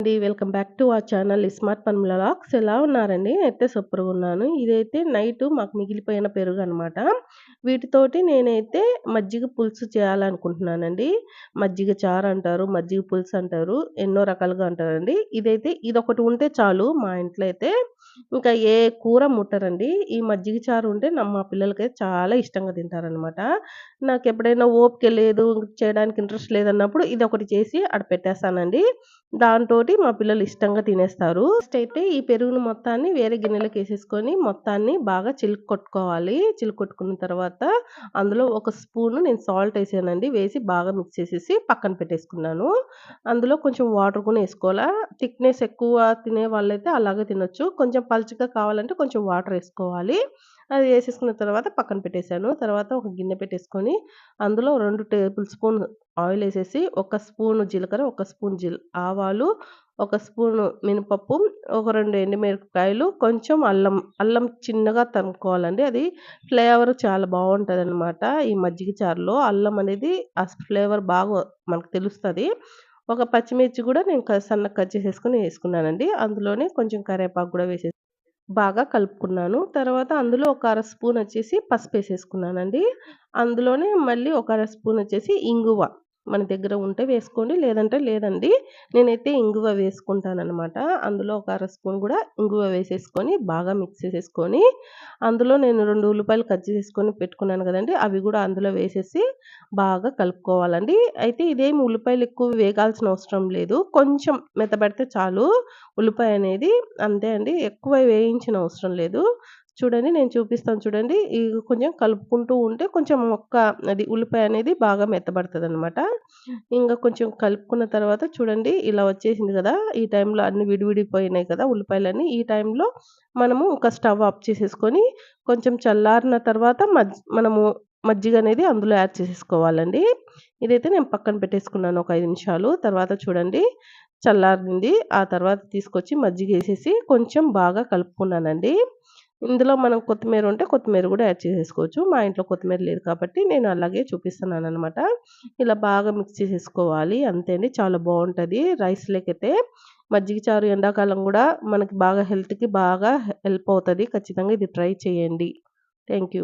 అండి. Welcome back to our channel smart pun locks ఎలా ఉన్నారండి? అయితే సూపర్గా ఉన్నాను. ఇదైతే నైట్ మాకు మిగిలిపోయిన పెరుగు అనమాట వీటితోటి నేనైతే మజ్జిగ పులుసు చేయాలనుకుంటున్నానండి. మజ్జిగ చారు అంటారు మజ్జిగ పులుసు అంటారు ఎన్నో రకాలుగా అంటారండి. ఇదైతే ఇదొకటి ఉంటే చాలు మా ఇంట్లో అయితే. ఇంకా ఏ కూర ముట్టరండి. ఈ మజ్జిగ చారు ఉంటే నా మా పిల్లలకైతే చాలా ఇష్టంగా తింటారనమాట నాకు ఎప్పుడైనా ఓపిక లేదు చేయడానికి ఇంట్రెస్ట్ లేదన్నప్పుడు ఇది ఒకటి చేసి అక్కడ పెట్టేస్తానండి. దాంతో మా పిల్లలు ఇష్టంగా తినేస్తారు. ఫస్ట్ అయితే ఈ పెరుగును మొత్తాన్ని వేరే గిన్నెలోకి వేసేసుకొని మొత్తాన్ని బాగా చిలుకు కొట్టుకోవాలి. చిలుకు కొట్టుకున్న తర్వాత అందులో ఒక స్పూన్ నేను సాల్ట్ వేసానండి. వేసి బాగా మిక్స్ చేసేసి పక్కన పెట్టేసుకున్నాను. అందులో కొంచెం వాటర్ కూడా వేసుకోవాలా? థిక్నెస్ ఎక్కువ తినే వాళ్ళైతే అలాగే తినొచ్చు. కొంచెం పలుచగా కావాలంటే కొంచెం వాటర్ వేసుకోవాలి. అది వేసేసుకున్న తర్వాత పక్కన పెట్టేశాను. తర్వాత ఒక గిన్నె పెట్టేసుకొని అందులో రెండు టేబుల్ స్పూన్ ఆయిల్ వేసేసి ఒక స్పూన్ జీలకర్ర ఒక స్పూన్ జీల ఆవాలు ఒక స్పూను మినపప్పు ఒక రెండు ఎండుమిరపకాయలు కొంచెం అల్లం అల్లం చిన్నగా తనుకోవాలండి అది ఫ్లేవర్ చాలా బాగుంటుంది అనమాట ఈ మజ్జిగ చారులో. అల్లం అనేది ఆ ఫ్లేవర్ బాగా మనకు తెలుస్తుంది. ఒక పచ్చిమిర్చి కూడా నేను సన్నగా కట్ చేసేసుకొని వేసుకున్నానండి. అందులోనే కొంచెం కరివేపాకు కూడా వేసేసి బాగా కలుపుకున్నాను. తర్వాత అందులో ఒక అర స్పూన్ వచ్చేసి పసుపు వేసేసుకున్నానండి అందులోనే మళ్ళీ ఒక అర స్పూన్ వచ్చేసి ఇంగువ. మన దగ్గర ఉంటే వేసుకోండి లేదంటే లేదండి. నేనైతే ఇంగువ వేసుకుంటానమాట అందులో ఒక అర స్పూన్ కూడా ఇంగువ వేసేసుకొని బాగా మిక్స్ చేసేసుకొని అందులో నేను రెండు ఉల్లిపాయలు కట్ చేసుకొని పెట్టుకున్నాను కదండి. అవి కూడా అందులో వేసేసి బాగా కలుపుకోవాలండి. అయితే ఇదేమి ఉల్లిపాయలు ఎక్కువ వేగాల్సిన అవసరం లేదు. కొంచెం మెత్తబడితే చాలు. ఉల్లిపాయ అనేది అంతే అండి. ఎక్కువ వేయించిన అవసరం లేదు. చూడండి నేను చూపిస్తాను చూడండి. ఇది కొంచెం కలుపుకుంటూ ఉంటే కొంచెం మొక్క అది ఉల్లిపాయ అనేది బాగా మెత్తబడుతుంది అనమాట ఇంకా కొంచెం కలుపుకున్న తర్వాత చూడండి ఇలా వచ్చేసింది కదా. ఈ టైంలో అన్ని విడివిడిపోయినాయి కదా ఉల్లిపాయలన్నీ. ఈ టైంలో మనము ఒక స్టవ్ ఆఫ్ చేసేసుకొని కొంచెం చల్లారిన తర్వాత మనము మజ్జిగ అనేది అందులో యాడ్ చేసేసుకోవాలండి. ఇదైతే నేను పక్కన పెట్టేసుకున్నాను ఒక ఐదు నిమిషాలు. తర్వాత చూడండి చల్లారింది. ఆ తర్వాత తీసుకొచ్చి మజ్జిగ వేసేసి కొంచెం బాగా కలుపుకున్నానండి. ఇందులో మనం కొత్తిమీర ఉంటే కొత్తిమీర కూడా యాడ్ చేసేసుకోవచ్చు. మా ఇంట్లో కొత్తిమీర లేదు కాబట్టి నేను అలాగే చూపిస్తున్నాను అనమాట ఇలా బాగా మిక్స్ చేసేసుకోవాలి. అంతే అండి. చాలా బాగుంటుంది. రైస్ లేకైతే మజ్జిగ చారు ఎండాకాలం కూడా మనకి బాగా హెల్త్కి బాగా హెల్ప్ అవుతుంది. ఖచ్చితంగా ఇది ట్రై చేయండి. Thank you